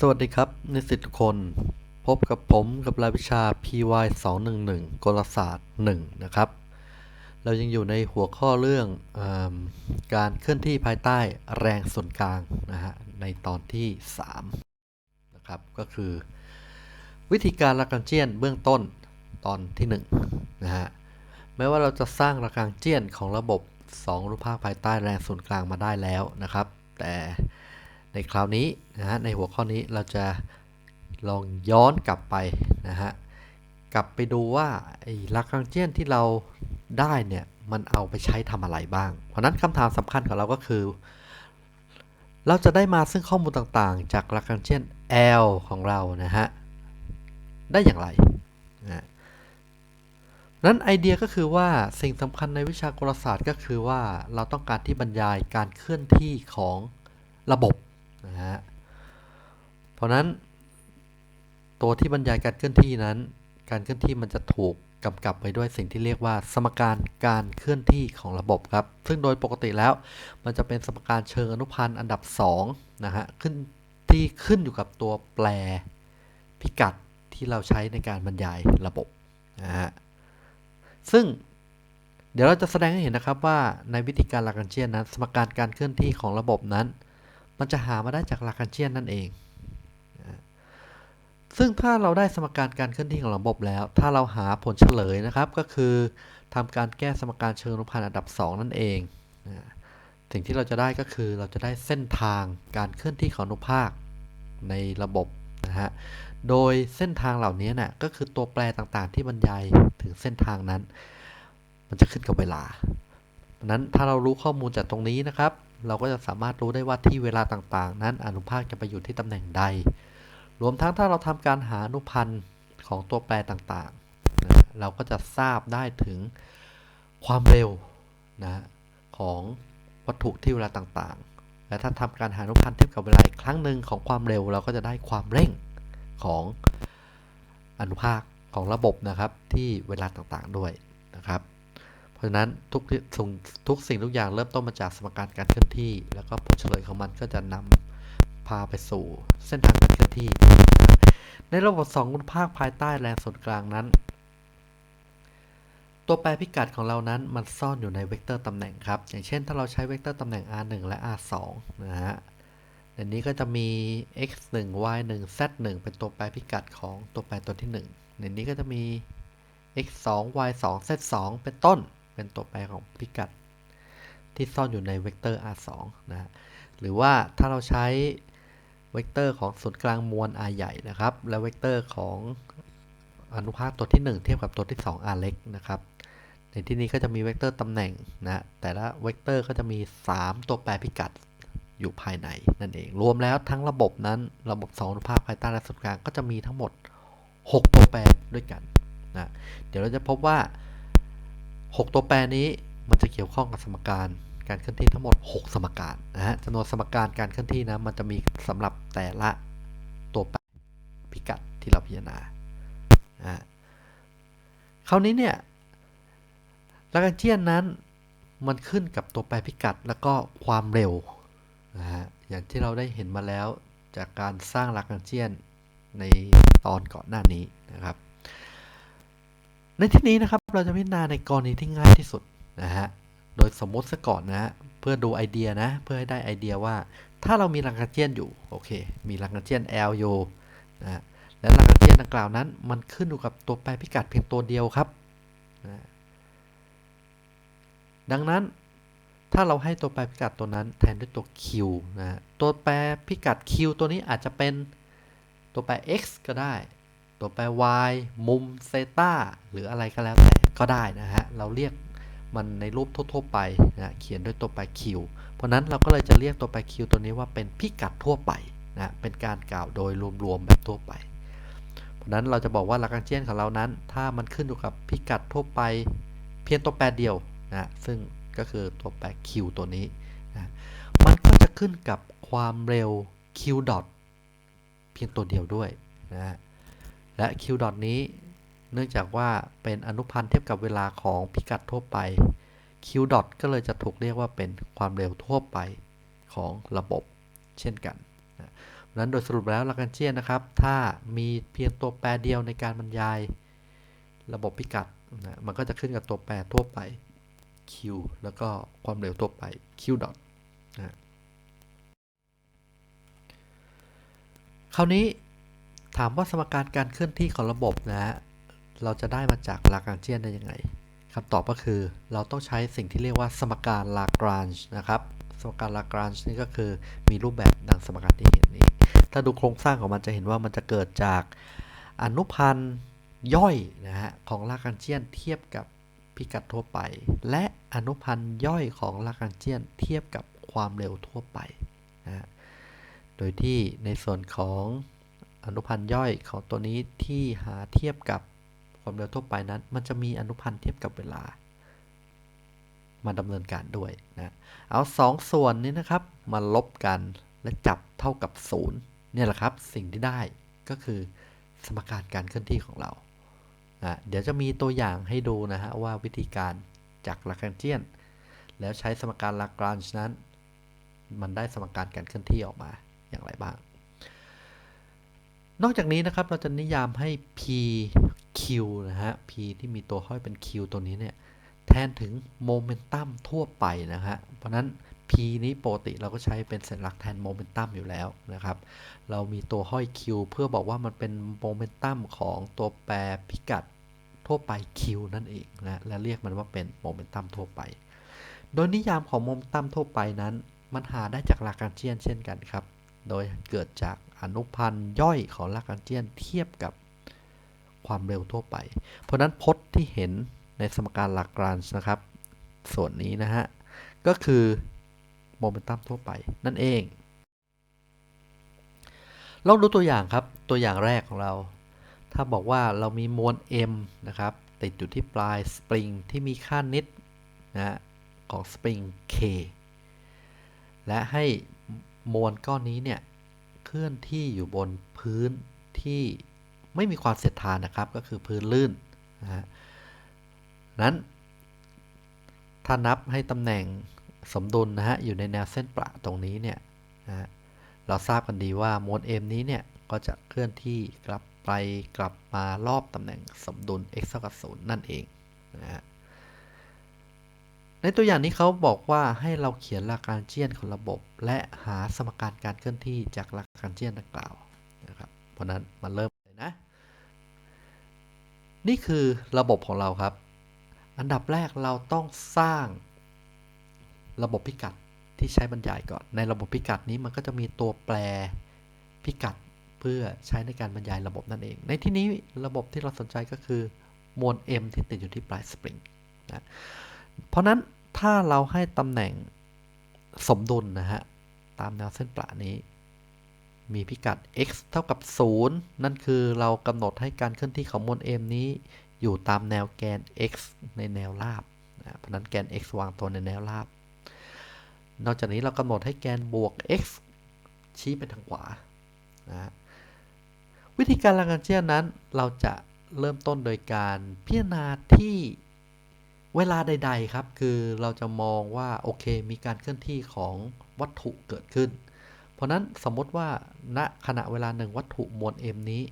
สวัสดีครับ นิสิตทุกคน พบกับผมกับรายวิชา PY 211กลศาสตร์ 1 นะครับ เรายังอยู่ในหัวข้อเรื่องอการเคลื่อนที่ภายใต้แรงส่วนกลางนะฮะในตอนที่ 3 นะครับ ก็คือ วิธีการลักรังเจียนเบื้องต้นตอนที่ 1 นะฮะแม้ว่าเราจะสร้างระกังเจียนของระบบ 2 รูปภาคภายใต้แรงส่วนกลางมาได้แล้วนะครับ แต่ ในคราวนี้นะฮะในหัวข้อนี้เราจะลองย้อนกลับไปนะฮะกลับไปดูว่าไอ้ลักรังเจียนที่เราได้เนี่ยมันเอาไปใช้ทำอะไรบ้าง เพราะนั้นคำถามสำคัญของเราก็คือ เราจะได้มาซึ่งข้อมูลต่างๆ จากลักรังเจียน L ของเรานะฮะได้อย่างไรนะนั้นไอเดียก็คือว่าสิ่งสำคัญในวิชากลศาสตร์ก็คือว่าเราต้องการที่บรรยายการเคลื่อนที่ของระบบ นะฮะ เพราะนั้นตัวที่บรรยายการเคลื่อนที่นั้น การเคลื่อนที่มันจะถูกกำกับไปด้วยสิ่งที่เรียกว่าสมการการเคลื่อนที่ของระบบครับ ซึ่งโดยปกติแล้ว มันจะเป็นสมการเชิงอนุพันธ์อันดับ2นะฮะขึ้นที่ขึ้นอยู่กับตัวแปรพิกัดที่เราใช้ในการบรรยายระบบนะฮะ ซึ่งเดี๋ยวเราจะแสดงให้เห็นนะครับว่าในวิธีการลากันเชียนนั้น สมการการเคลื่อนที่ของระบบนั้น มันจะหามาได้จากลากันเชียนนั่นเอง ซึ่งถ้าเราได้สมการการเคลื่อนที่ของระบบแล้ว ถ้าเราหาผลเฉลยนะครับ ก็คือทำการแก้สมการเชิงอนุพันธ์อันดับ 2 นั่นเองสิ่งที่เราจะได้ก็คือเราจะได้เส้นทางการเคลื่อนที่ของอนุภาคในระบบนะฮะ โดยเส้นทางเหล่านี้น่ะก็คือตัวแปรต่างๆ ที่บรรยายถึงเส้นทางนั้น มันจะขึ้นกับเวลาดังนั้นถ้าเรารู้ข้อมูลจากตรงนี้นะครับ เราก็จะสามารถรู้ได้ว่าที่เวลาต่างๆ นั้นอนุภาคจะไปอยู่ที่ตำแหน่งใด รวมทั้งถ้าเราทำการหาอนุพันธ์ของตัวแปรต่างๆนะเราก็จะทราบได้ถึงความเร็วนะของวัตถุที่เวลาต่างๆ และถ้าทำการหาอนุพันธ์เทียบกับเวลาอีกครั้งหนึ่งของความเร็ว เราก็จะได้ความเร่งของอนุภาคของระบบนะครับที่เวลาต่างๆด้วยนะครับ ราะฉะนั้นทุกสิ่งทุกสิ่งทุกอย่างเริ่มต้นมาจากสมการการเคลื่อนที่ แล้วก็ผลเฉลยของมันก็จะนำพาไปสู่เส้นทางการเคลื่อนที่ ในระบบสองอนุภาคภายใต้แรงส่วนกลางนั้น ตัวแปรพิกัดของเรานั้นมันซ่อนอยู่ในเวกเตอร์ตำแหน่งครับ อย่างเช่นถ้าเราใช้เวกเตอร์ตำแหน่ง r1 และ r2 นะฮะในนี้ก็จะมี x 1 y 1 z 1เป็นตัวแปรพิกัดของตัวแปรตัวที่ 1 ในนี้ก็จะมี x 2 y 2 z 2เป็นต้น เป็นตัวแปรของพิกัด ที่ซ่อนอยู่ในเวกเตอร์ r 2นะฮะหรือว่าถ้าเราใช้เวกเตอร์ของศูนย์กลางมวล r ใหญ่นะครับ และเวกเตอร์ของอนุภาคตัวที่ 1 เทียบกับตัวที่ 2 r เล็กนะครับ ในที่นี้ก็จะมีเวกเตอร์ตำแหน่งนะแต่ละเวกเตอร์ก็จะมี 3 ตัวแปรพิกัดอยู่ภายในนั่นเอง รวมแล้วทั้งระบบนั้นระบบ2อนุภาคภายใต้แรงส่วนกลางก็จะมีทั้งหมด 6 ตัวแปรด้วยกันนะเดี๋ยวเราจะพบว่า 6 ตัวแปรนี้มันจะเกี่ยวข้องกับสมการการเคลื่อนที่ทั้งหมด 6 สมการนะฮะจำนวนสมการการเคลื่อนที่นะมันจะมีสำหรับแต่ละตัวแปรพิกัดที่เราพิจารณานะคราวนี้เนี่ยลากันเจียนนั้นมันขึ้นกับตัวแปรพิกัดแล้วก็ความเร็วนะฮะอย่างที่เราได้เห็นมาแล้วจากการสร้างลักรังเจียนในตอนก่อนหน้านี้นะครับ ในที่นี้นะครับเราจะพิจารณาในกรณีที่ง่ายที่สุดนะฮะ โดยสมมติซะก่อนนะฮะเพื่อดูไอเดียนะ เพื่อให้ได้ไอเดียว่า ถ้าเรามีลังกรังเจียนอยู่โอเค มีลังกรังเจียน L อยู่นะฮะและลังกรังเจียนดังกล่าวนั้น มันขึ้นอยู่กับตัวแปรพิกัดเพียงตัวเดียวครับนะดังนั้นถ้าเราให้ตัวแปรพิกัดตัวนั้นแทนด้วยตัว q นะฮะตัวแปรพิกัด q ตัวนี้อาจจะเป็นตัวแปร x ก็ได้ ตัวแปร y มุมเซตาหรืออะไรก็แล้วแต่ก็ได้นะฮะ เราเรียกมันในรูปทั่ว ๆ ไปนะเขียนด้วยตัวแปร q เพราะนั้นเราก็เลยจะเรียกตัวแปร q ตัวนี้ว่าเป็นพิกัดทั่วไปนะเป็นการกล่าวโดยรวมๆแบบทั่วไป เพราะนั้นเราจะบอกว่าลักรังเจียนของเรานั้น ถ้ามันขึ้นอยู่กับพิกัดทั่วไป เพียงตัวแปรเดียวนะซึ่งก็คือตัวแปร q ตัวนี้นะมันก็จะขึ้นกับความเร็ว q dot เพียงตัวเดียวด้วยนะ และ q dot นี้ เนื่องจากว่าเป็นอนุพันธ์เทียบกับเวลาของพิกัดทั่วไป q dot ก็เลยจะถูกเรียกว่าเป็นความเร็วทั่วไปของระบบเช่นกันนะนั้นโดยสรุปแล้วลา g ร a เจียนนะครับ ถ้ามีเพียงตัวแปรเดียวในการบรรยาย ระบบพิกัดนะมันก็จะขึ้นกับตัวแปรทั่วไป q แล้วก็ความเร็วทั่วไป q dot นะคราวนี้ ถามว่าสมการการเคลื่อนที่ของระบบนะฮะเราจะได้มาจากลา g ร a เจียนได้ยังไงคำตอบก็คือเราต้องใช้สิ่งที่เรียกว่าสมการลากรานจ์นะครับ สมการลากรานจ์นี่ก็คือมีรูปแบบดังสมการที่เห็นนี้ถ้าดูโครงสร้างของมันจะเห็นว่ามันจะเกิดจากอนุพันธ์ย่อยนะฮะของลากรานเจียนเทียบกับพิกัดทั่วไป และอนุพันธ์ย่อยของลากรานเจียนเทียบกับความเร็วทั่วไปนะโดยที่ในส่วนของ อนุพันธ์ย่อยของตัวนี้ที่หาเทียบกับความเร็วทั่วไปนั้น มันจะมีอนุพันธ์เทียบกับเวลา มาดำเนินการด้วยนะเอาสองส่วนนี้นะครับมาลบกันและจับเท่ากับศูนย์เนี่ยแหละครับสิ่งที่ได้ก็คือสมการการเคลื่อนที่ของเรานะเดี๋ยวจะมีตัวอย่างให้ดูนะฮะว่าวิธีการจากลา g ร a เจียน แล้วใช้สมการลากรานจ์นั้น มันได้สมการการเคลื่อนที่ออกมาอย่างไรบ้าง นอกจากนี้นะครับเราจะนิยามให้ p q นะฮะ p ที่มีตัวห้อยเป็น q ตัวนี้เนี่ยแทนถึงโมเมนตัมทั่วไปนะฮะ เพราะนั้น p นี้ปกติเราก็ใช้เป็นสัญลักษณ์แทนโมเมนตัมอยู่แล้วนะครับ เรามีตัวห้อย q เพื่อบอกว่ามันเป็นโมเมนตัมของตัวแปรพิกัดทั่วไป q นั่นเองนะ และเรียกมันว่าเป็นโมเมนตัมทั่วไป โดยนิยามของโมเมนตัมทั่วไปนั้น มันหาได้จากหลักการเจียนเช่นกันครับ โดยเกิดจาก อนุพันธ์ย่อยของลา g ร a เจียนเทียบกับความเร็วทั่วไป เพราะนั้นพจน์ที่เห็นในสมการลากรานจ์นะครับ ส่วนนี้นะฮะ ก็คือโมเมนตัมทั่วไปนั่นเอง ลองดูตัวอย่างครับ ตัวอย่างแรกของเรา ถ้าบอกว่าเรามีมวล m นะครับ ติดอยู่ที่ปลายสปริงที่มีค่านิดนะของสปริง k และให้มวลก้อนนี้เนี่ย ลื่อนที่อยู่บนพื้นที่ไม่มีความเสียดทานนะครับ ก็คือพื้นลื่นนะฮะนั้นถ้านับให้ตำแหน่งสมดุลนะฮะอยู่ในแนวเส้นประตรงนี้เนี่ยนะเราทราบกันดีว่ามวล m นี้เนี่ยก็จะเคลื่อนที่กลับไปกลับมารอบตำแหน่งสมดุล x เท่ากับ0นั่นเองนะฮะ ในตัวอย่างนี้เขาบอกว่าให้เราเขียนหลักการเจียนของระบบ และหาสมการการเคลื่อนที่จากหลักการเจียนดังกล่าวนะครับ เพราะนั้นมาเริ่มเลยนะ นี่คือระบบของเราครับ อันดับแรกเราต้องสร้างระบบพิกัดที่ใช้บรรยายก่อน ในระบบพิกัดนี้มันก็จะมีตัวแปรพิกัดเพื่อใช้ในการบรรยายระบบนั่นเอง ในที่นี้ระบบที่เราสนใจก็คือมวล m ที่ติดอยู่ที่ปลายสปริงนะ เพราะนั้นถ้าเราให้ตำแหน่งสมดุลนะฮะ ตามแนวเส้นประนี้ มีพิกัด x เท่ากับ 0 นั่นคือเรากำหนดให้การเคลื่อนที่ของมวล m นี้ อยู่ตามแนวแกน x ในแนวราบนะเพราะนั้นแกน x วางตัวในแนวราบ นอกจากนี้เรากำหนดให้แกนบวก x ชี้ไปทางขวานะวิธีการลังการเจียนนั้นเราจะเริ่มต้นโดยการพิจารณาที่ เวลาใด ๆ ครับ คือเราจะมองว่า โอเค มีการเคลื่อนที่ของวัตถุเกิดขึ้น เพราะนั้นสมมติว่าณขณะเวลาหนึ่งวัตถุมวล m นี้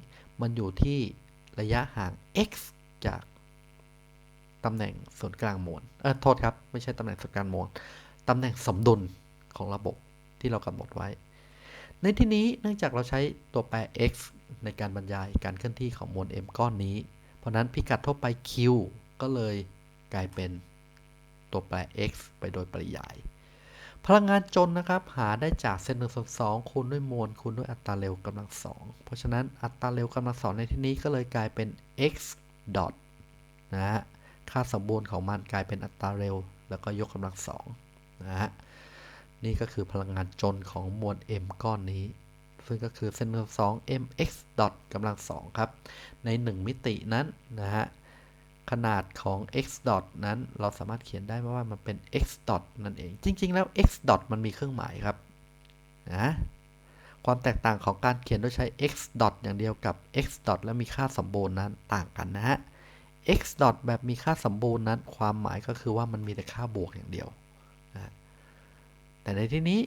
มันอยู่ที่ระยะห่าง x จากตำแหน่งศูนย์กลางมวลเออโทษครับ ไม่ใช่ตำแหน่งศูนย์กลางมวลตำแหน่งสมดุลของระบบที่เรากำหนดไว้ ในที่นี้เนื่องจากเราใช้ตัวแปร x ในการบรรยายการเคลื่อนที่ของมวล m ก้อนนี้ เพราะนั้นพิกัดทั่วไป q ก็เลย กลายเป็นตัวแปร x ไปโดยปริยาย พลังงานจนนะครับหาได้จากเซนหนึ่งส่วนสองคูณด้วยมวลคูณด้วยอัตราเร็วกำลังสองเพราะฉะนั้นอัตราเร็วกำลังสองในที่นี้ก็เลยกลายเป็น x dot นะฮะค่าสมบูรณ์ของมันกลายเป็นอัตราเร็ว แล้วก็ยกกำลังสองนะฮะนี่ก็คือพลังงานจนของมวล m ก้อนนี้ ซึ่งก็คือเส้นหนึ่งสอง mx dot กำลังสองครับ ใน 1 มิตินั้นนะฮะ ขนาดของ x dot นั้นเราสามารถเขียนได้ว่ามันเป็น x dot นั่นเอง จริง ๆ แล้ว x dot มันมีเครื่องหมายครับนะความแตกต่างของการเขียนโดยใช้ x dot อย่างเดียวกับ x dot และมีค่าสมบูรณ์นั้นต่างกันนะฮะ x dot แบบมีค่าสมบูรณ์นั้น ความหมายก็คือว่ามันมีแต่ค่าบวกอย่างเดียวนะแต่ในที่นี้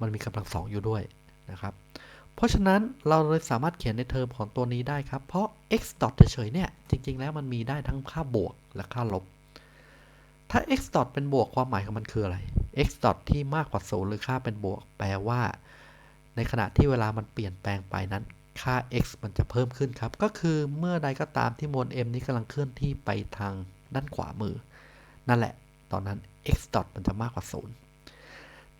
มันมีกำลังสองอยู่ด้วยนะครับ เพราะฉะนั้นเราเลยสามารถเขียนในเทอมของตัวนี้ได้ครับ เพราะ x dot เฉยๆเนี่ย จริง ๆ แล้วมันมีได้ทั้งค่าบวกและค่าลบ ถ้า x dot เป็นบวกความหมายของมันคืออะไร x dot ที่มากกว่า0หรือค่าเป็นบวก แปลว่า ในขณะที่เวลามันเปลี่ยนแปลงไปนั้นค่า x มันจะเพิ่มขึ้นครับ ก็คือเมื่อใดก็ตามที่มวล m นี้กำลังเคลื่อนที่ไปทางด้านขวามือ นั่นแหละ ตอนนั้น x dot มันจะมากกว่า0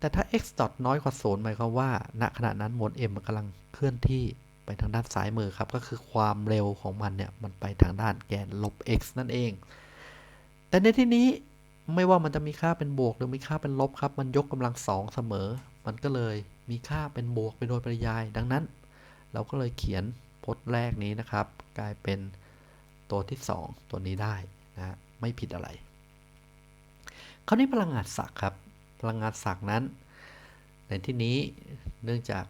แต่ถ้า x dot น้อยกว่า0หมายความว่า ณขณะนั้นมวล m มันกำลังเคลื่อนที่ไปทางด้านซ้ายมือครับ ก็คือความเร็วของมันเนี่ย มันไปทางด้านแกนลบ x นั่นเอง แต่ในที่นี้ไม่ว่ามันจะมีค่าเป็นบวกหรือมีค่าเป็นลบครับ มันยกกำลังสองเสมอ มันก็เลยมีค่าเป็นบวกไปโดยปริยาย ดังนั้น เราก็เลยเขียนพจน์แรกนี้นะครับ กลายเป็นตัวที่ 2 ตัวนี้ได้นะ ไม่ผิดอะไร คราวนี้พลังงานศักย์ครับ พลังงานศักย์นั้น ในที่นี้เนื่องจาก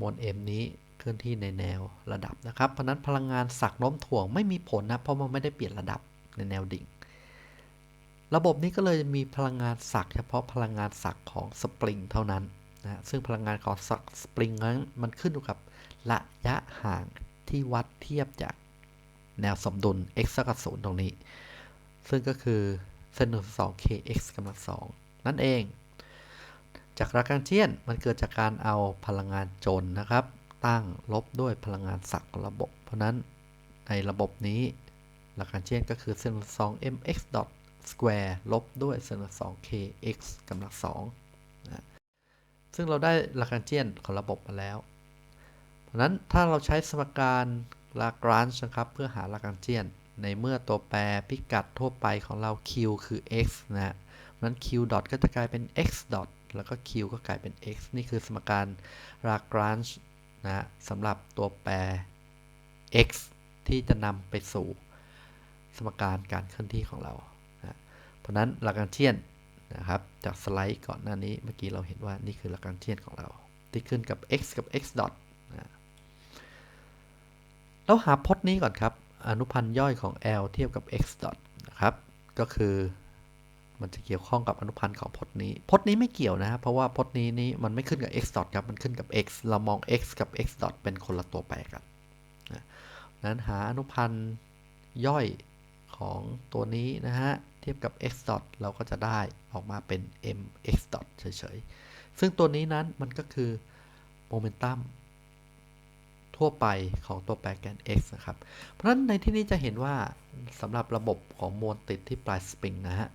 มวล m นี้เคลื่อนที่ในแนวระดับนะครับ เพราะนั้นพลังงานศักย์โน้มถ่วงไม่มีผลนะ เพราะมันไม่ได้เปลี่ยนระดับในแนวดิ่ง ระบบนี้ก็เลยมีพลังงานศักย์เฉพาะพลังงานศักย์ของสปริงเท่านั้นนะซึ่งพลังงานของสปริงนั้นมันขึ้นอยู่กับระยะห่างที่วัดเทียบจากแนวสมดุล x เท่ากับ0ตรงนี้ ซึ่งก็คือเส้นหนึ่งสอง kx กำลังสอง นั่นเอง จากรักการเชียนมันเกิดจากการเอาพลังงานจนนะครับ ตั้งลบด้วยพลังงานศักย์ระบบ เพราะนั้นในระบบนี้หลักการเชียนก็คือเส้นสอง mx dot square ลบด้วยเส้นสอง kx กำลังสองนะซึ่งเราได้หลักการเชียนของระบบมาแล้ว เพราะนั้นถ้าเราใช้สมการลากรานช์นะครับ เพื่อหาลากราเจียน ในเมื่อตัวแปรพิกัดทั่วไปของเรา q คือ x นะฮะ นั้น q ดอทก็จะกลายเป็น x ดอทแล้วก็ q ก็กลายเป็น x นี่คือสมการลากรานช์นะสำหรับตัวแปร x ที่จะนำไปสู่สมการการเคลื่อนที่ของเรานะเพราะนั้นลากราเจียนนะครับจากสไลด์ก่อนหน้านี้เมื่อกี้เราเห็นว่านี่คือลากราเจียนของเรา ที่ขึ้นกับ x กับ x ดอทเราหาพจน์นี้ก่อนครับ อนุพันธ์ย่อยของ L เทียบกับ x dot นะครับ ก็คือ มันจะเกี่ยวข้องกับอนุพันธ์ของพจน์นี้ พจน์นี้ไม่เกี่ยวนะเพราะว่าพจน์นี้นี้มันไม่ขึ้นกับ x dot ครับ มันขึ้นกับ x เรามอง x กับ x dot เป็นคนละตัวแปรกันนะนั้นหาอนุพันธ์ย่อยของตัวนี้นะฮะ เทียบกับ x dot เราก็จะได้ออกมาเป็น mx dot เฉยๆ ซึ่งตัวนี้นั้นมันก็คือโมเมนตัมทั่วไปของตัวแปรแกน x นะครับ เพราะฉะนั้นในที่นี้จะเห็นว่าสำหรับระบบของมวลติดที่ปลายสปริงนะฮะ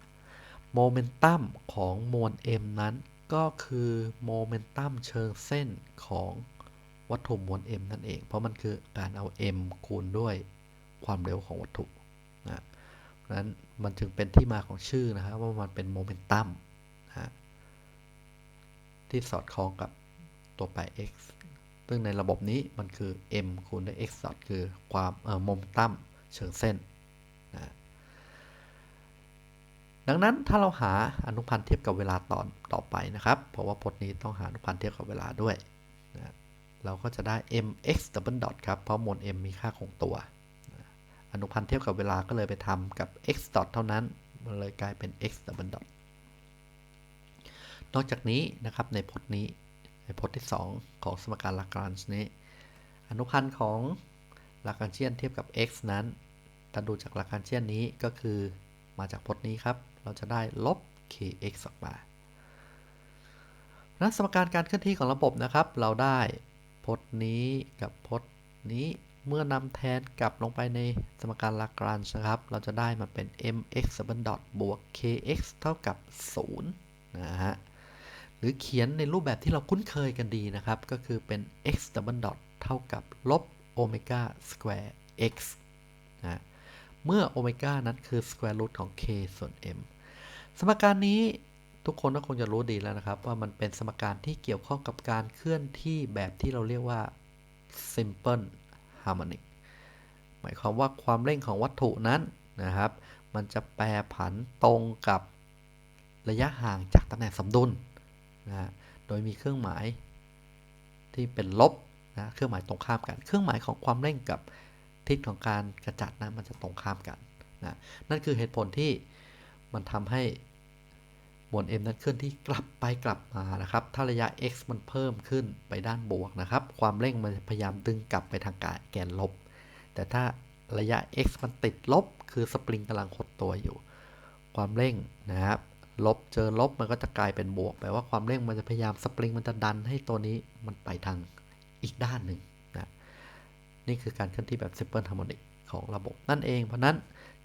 โมเมนตัมของมวล m นั้นก็คือโมเมนตัมเชิงเส้นของวัตถุมวล m นั่นเอง เพราะมันคือการเอา m คูณด้วยความเร็วของวัตถุนะนั้นมันจึงเป็นที่มาของชื่อนะฮะว่ามันเป็นโมเมนตัมนะที่สอดคล้องกับตัวแปร x ซึ่งในระบบนี้มันคือ m คูณด้วย x ดอทคือความโมเมนตัมเชิงเส้นนะ ดังนั้นถ้าเราหาอนุพันธ์เทียบกับเวลาตอนต่อไปนะครับ เพราะว่าพจน์นี้ต้องหาอนุพันธ์เทียบกับเวลาด้วยนะเราก็จะได้ mx double dot ครับ เพราะมวล m มีค่าคงตัว อนุพันธ์เทียบกับเวลาก็เลยไปทำกับ x dot เท่านั้น มันเลยกลายเป็น x double dot นอกจากนี้นะครับในพจน์นี้ในพจน์ที่ 2 ของสมการลากรานช์นี้ อนุพันธ์ของลากรานเชียนเทียบกับ x นั้นถ้าดูจากลากรานเชียนนี้ก็คือ มาจากพจน์นี้ครับ เราจะได้ลบ kx ออกมาณสมการการเคลื่อนที่ของระบบนะครับ เราได้พจน์นี้กับพจน์นี้เมื่อนำแทนกลับลงไปในสมการลากรานช์นะครับ เราจะได้มันเป็น mx ดอทบวก kx เท่ากับ0นะฮะ หรือเขียนในรูปแบบที่เราคุ้นเคยกันดีนะครับ ก็คือเป็น x double dot เท่ากับลบโอเมก้า square x นะ เมื่อโอเมก้านั้นคือ square root ของ k ส่วน m สมการนี้ทุกคนก็คงจะรู้ดีแล้วนะครับ ว่ามันเป็นสมการที่เกี่ยวข้องกับการเคลื่อนที่แบบที่เราเรียกว่า simple harmonic หมายความว่าความเร่งของวัตถุนั้นนะครับ มันจะแปรผันตรงกับระยะห่างจากตำแหน่งสมดุลนะโดยมีเครื่องหมายที่เป็นลบนะเครื่องหมายตรงข้ามกัน เครื่องหมายของความเร่งกับ ทิศของการกระจัดนะมันจะตรงข้ามกันนะนั่นคือเหตุผลที่มันทำให้มวล m นั้นเคลื่อนที่กลับไปกลับมานะครับ ถ้าระยะ x มันเพิ่มขึ้นไปด้านบวกนะครับ ความเร่งมันจะพยายามดึงกลับไปทางกายแกนลบ แต่ถ้าระยะ x มันติดลบ คือสปริงกำลังหดตัวอยู่ ความเร่งนะครับ ลบเจอลบมันก็จะกลายเป็นบวกแปลว่าความเร่งมันจะพยายามสปริงมันจะดันให้ตัวนี้มันไปทางอีกด้านหนึ่ง นี่คือการเคลื่อนที่แบบ simple harmonic ของระบบนั่นเอง เพราะนั้น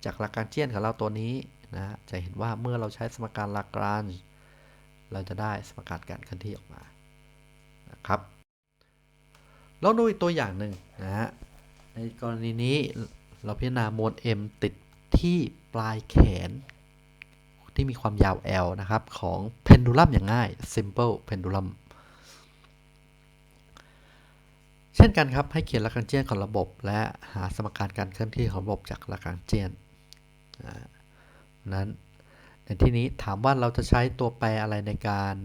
จากหลักการเจียนของเราตัวนี้นะจะเห็นว่าเมื่อเราใช้สมการลากรานเราจะได้สมการการเคลื่อนที่ออกมานะครับลองดูอีกตัวอย่างหนึ่งนะฮะในกรณีนี้เราพิจารณามวล m ติดที่ปลายแขน ที่มีความยาว L นะครับ ของเพนดูลัมอย่างง่าย simple pendulum เช่นกันครับ ให้เขียนหลักการเจียนของระบบ และหาสมการการเคลื่อนที่ของระบบจากหลักการเจียนนั้นในที่นี้ถามว่าเราจะใช้ตัวแปรอะไรในการ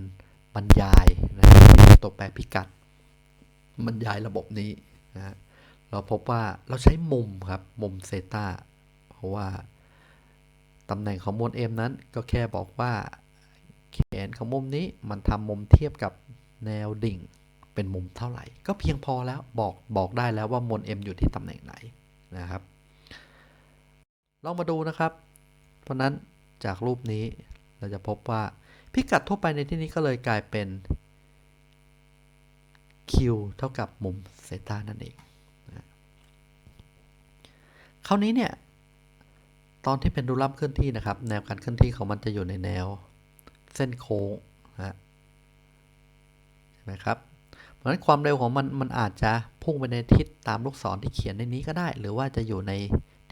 บรรยายนะตัวแปรพิกัด บรรยายระบบนี้นะเราพบว่าเราใช้มุมครับ มุมเซตาเพราะว่าตำแหน่งของมวล m นั้นก็แค่บอกว่าแขนของมุมนี้มันทำมุมเทียบกับแนวดิ่ง เป็นมุมเท่าไหร่ ก็เพียงพอแล้วบอกบอกได้แล้วว่ามวล m อยู่ที่ตำแหน่งไหนนะครับลองมาดูนะครับ เพราะนั้นจากรูปนี้เราจะพบว่าพิกัดทั่วไปในที่นี้ก็เลยกลายเป็น q เท่ากับมุมเซตานั่นเองนะคราวนี้เนี่ย ตอนที่เป็นดูลัมเคลื่อนที่นะครับ แนวการเคลื่อนที่ของมันจะอยู่ในแนวเส้นโค้งนะใช่ไหมครับ ราะฉะนั้นความเร็วของมันมันอาจจะพุ่งไปในทิศตามลูกศรที่เขียนในนี้ก็ได้ หรือว่าจะอยู่ใน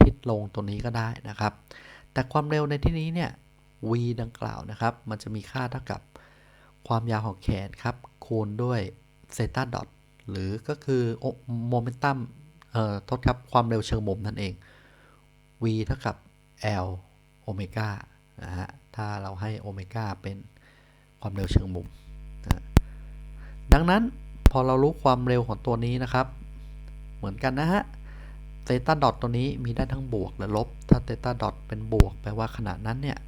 ทิศลงตัวนี้ก็ได้นะครับ แต่ความเร็วในที่นี้เนี่ย v ดังกล่าวนะครับ มันจะมีค่าเท่ากับความยาวของแขนครับ คูณด้วยเซต้าดอทหรือก็คือโมเมนตัมเอ่อทษครับความเร็วเชิงมุมนั่นเอง v เท่ากับ l โอเมก้านะฮะถ้าเราให้โอเมก้าเป็นความเร็วเชิงมุมนะดังนั้น พอเรารู้ความเร็วของตัวนี้นะครับ เหมือนกันนะฮะเซต้าดอทตัวนี้มีได้ทั้งบวกและลบ ถ้าเซต้าดอทเป็นบวกแปลว่าขณะนั้นเนี่ย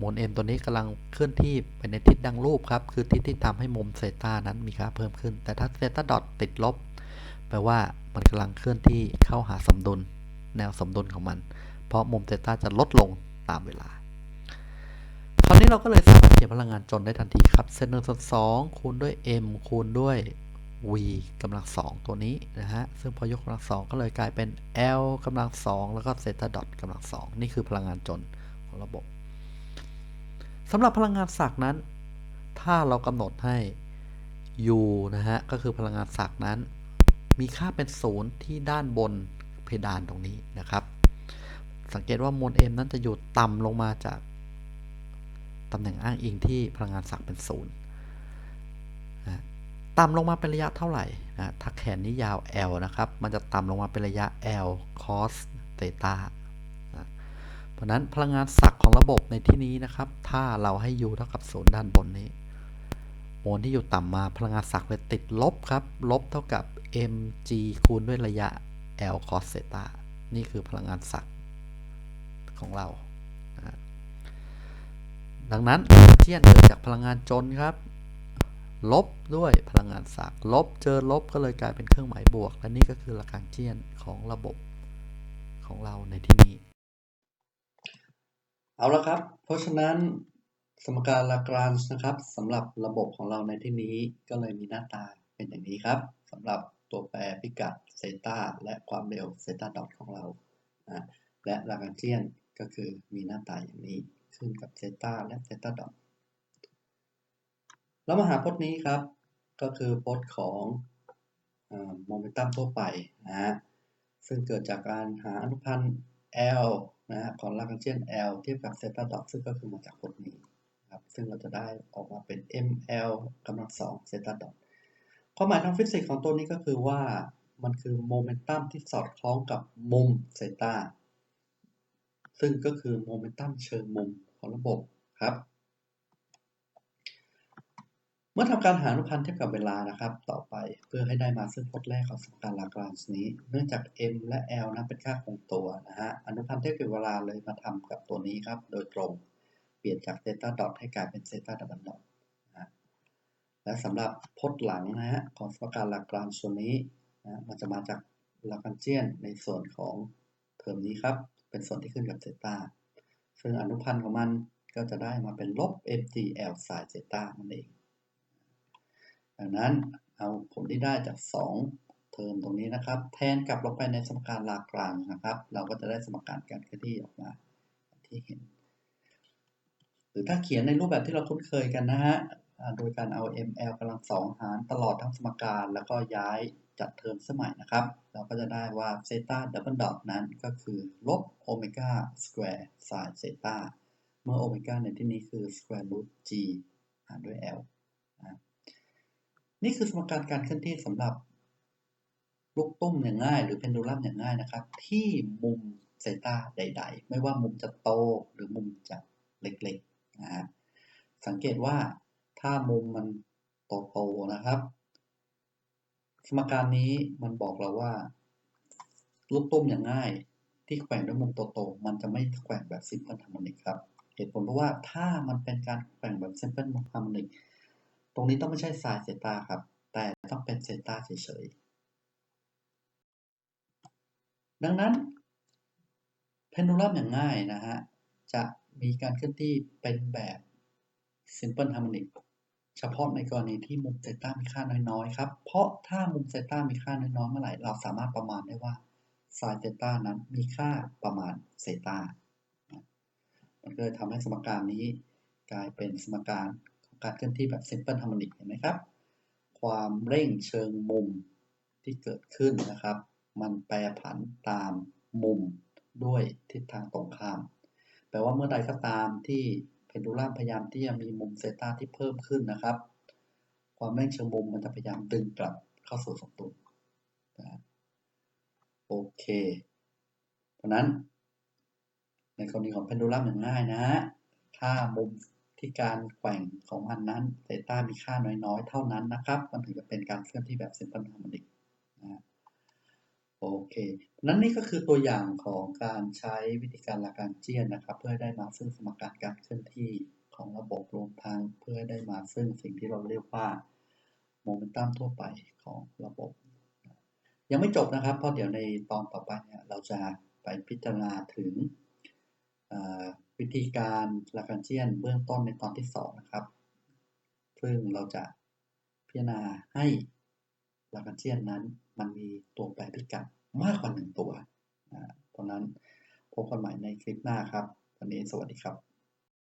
มวล m ตัวนี้กำลังเคลื่อนที่ไปในทิศดังรูปครับ คือทิศที่ทำให้มุมเซต้านั้นมีค่าเพิ่มขึ้น แต่ถ้าเซต้าดอทติดลบ แปลว่ามันกำลังเคลื่อนที่เข้าหาสมดุล แนวสมดุลของมัน เพราะมุมเซต้าจะลดลงตามเวลา คราวนี้เราก็เลยสามารถเขียนพลังงานจนได้ทันทีครับเซนหนึ่งส่วนสองคูณด้วย m คูณด้วย v กำลังสองตัวนี้นะฮะ ซึ่งพอยกกำลังสองก็เลยกลายเป็น l กำลังสองแล้วก็เซตาดอทกำลังสองนี่คือพลังงานจนของระบบสำหรับพลังงานศักนั้น ถ้าเรากำหนดให้ u นะฮะ ก็คือพลังงานศักนั้น มีค่าเป็นศูนย์ที่ด้านบนเพดานตรงนี้นะครับ สังเกตว่ามวล m นั้นจะอยู่ต่ำลงมาจาก ตำแหน่งอ้างอิงที่พลังงานศักเป็นศูนย์ต่ำลงมาเป็นระยะเท่าไหร่นะถ้าแขนนี้ยาว l นะครับ มันจะต่ำลงมาเป็นระยะ l cos theta เพราะนั้นพลังงานศักของระบบในที่นี้นะครับ ถ้าเราให้ u เท่ากับศูนย์ด้านบนนี้มวลที่อยู่ต่ำมาพลังงานศักเลยติดลบครับ ลบเท่ากับ mg คูณด้วยระยะ l cos theta นี่คือพลังงานศักของเรา ดังนั้นเจียนเกิดจากพลังงานจนครับ ลบด้วยพลังงานศักลบเจอลบก็เลยกลายเป็นเครื่องหมายบวก และนี่ก็คือหลักการเจียนของระบบของเราในที่นี้ เอาละครับ เพราะฉะนั้นสมการลากรานส์นะครับสำหรับระบบของเราในที่นี้ก็เลยมีหน้าตาเป็นอย่างนี้ครับสำหรับตัวแปรพิกัดเซตาและความเร็วเซตาดอทของเรานะและลากรานเจียนก็คือมีหน้าตาอย่างนี้ ขึ้นกับเซต้าและเซต้าดอทแล้วมาหาพจน์นี้ครับ ก็คือพจน์ของโมเมนตัมทั่วไปนะฮะซึ่งเกิดจากการหาอนุพันธ์ L นะฮะของลากาเจียน L เทียบกับเซต้าดอทซึ่งก็คือมาจากพจน์นี้ครับซึ่งเราจะได้ออกมาเป็น ml กำลังสองเซต้าดอทความหมายทางฟิสิกส์ของตัวนี้ก็คือว่ามันคือโมเมนตัมที่สอดคล้องกับมุมเซต้าซึ่งก็คือโมเมนตัมเชิงมุม ของระบบครับ เมื่อทำการหาอนุพันธ์เทียบกับเวลานะครับ ต่อไปเพื่อให้ได้มาซึ่งพจน์แรกของสมการลากรานส์นี้ เนื่องจาก m และ l นั้นเป็นค่าคงตัวนะฮะอนุพันธ์เทียบกับเวลาเลยมาทำกับตัวนี้ครับ โดยตรงเปลี่ยนจาก theta dot ให้กลายเป็น theta double dot นะฮะและสำหรับพจน์หลังนะฮะของสมการลากรานส่วนนี้นะมันจะมาจากลากรานเจียนในส่วนของเทอมนี้ครับ เป็นส่วนที่ขึ้นกับเซต้า ซึ่งอนุพันธ์ของมันก็จะได้มาเป็นลบ mgl sin เซตานั่นเอง ดังนั้นเอาผลที่ได้จาก 2 เทอมตรงนี้นะครับ แทนกลับลงไปในสมการลากรานนะครับ เราก็จะได้สมการการเคลื่อนที่ออกมาที่เห็น หรือถ้าเขียนในรูปแบบที่เราคุ้นเคยกันนะฮะ โดยการเอา ml กำลังสองหารตลอดทั้งสมการแล้วก็ย้าย จัดเทอมสมัยนะครับ เราก็จะได้ว่าเซต้าดับเบิลดอทนั้นก็คือลบโอเมก้าสแควร์ไซน์เซต้าเมื่อโอเมก้าในที่นี้คือ square root g หารด้วย l นะนี่คือสมการการเคลื่อนที่สำหรับลูกตุ้มอย่างง่าย หรือเพนดูลัมอย่างง่ายนะครับ ที่มุมเซต้าใด ๆ ไม่ว่ามุมจะโตหรือมุมจะเล็กๆนะฮะสังเกตว่าถ้ามุมมันโตๆนะครับ สมการนี้มันบอกเราว่า ลูกตุ้มอย่างง่ายที่แกว่งด้วยมุมโตๆมันจะไม่แกว่งแบบซิมเพิลฮาร์โมนิกครับ เหตุผลเพราะว่าถ้ามันเป็นการแกว่งแบบซิมเพิลฮาร์โมนิกตรงนี้ต้องไม่ใช่ไซน์เซตาครับ แต่ต้องเป็นเซตาเฉยๆ ดังนั้นเพนดูลัมอย่างง่ายนะฮะ จะมีการเคลื่อนที่เป็นแบบ simple harmonic เฉพาะในกรณีที่มุมเซต้ามีค่าน้อยๆครับ เพราะถ้ามุมเซต้ามีค่าน้อยๆเมื่อไหร่ เราสามารถประมาณได้ว่าไซน์เซตานั้นมีค่าประมาณเซต้ามันก็เลยทำให้สมการนี้กลายเป็นสมการของการเคลื่อนที่แบบ simple harmonic เห็นไหมครับ ความเร่งเชิงมุมที่เกิดขึ้นนะครับ มันแปรผันตามมุมด้วยทิศทางตรงข้าม แปลว่าเมื่อใดก็ตามที่ นดูลัมพยายามที่จะมีมุมเซตาที่เพิ่มขึ้นนะครับ ความเร่งเชิงมุมมันจะพยายามดึงกลับเข้าสู่สมดุลนะโอเค เพราะนั้น ในกรณีของเพนดูลัมอย่างง่ายนะถ้ามุมที่การแกว่งของมันนั้นเซตามีค่าน้อยๆ เท่านั้นนะครับ มันถึงจะเป็นการเคลื่อนที่แบบ simple harmonic นะ โอเค นั้นนี่ก็คือตัวอย่างของการใช้วิธีการลากานเจียนนะครับ เพื่อได้มาซึ่งสมการการเคลื่อนที่ของระบบรวมทั้งเพื่อได้มาซึ่งสิ่งที่เราเรียกว่าโมเมนตัมทั่วไปของระบบ ยังไม่จบนะครับ เพราะเดี๋ยวในตอนต่อไปเนี่ยเราจะไปพิจารณาถึงวิธีการลากานเจียนเบื้องต้นในตอนที่สองนะครับ ซึ่งเราจะพิจารณาให้ลากานเจียนนั้น มันมีตัวแปรพิกัดมากกว่าหนึ่งตัวนะเพราะนั้นพบกันใหม่ในคลิปหน้าครับ วันนี้สวัสดีครับ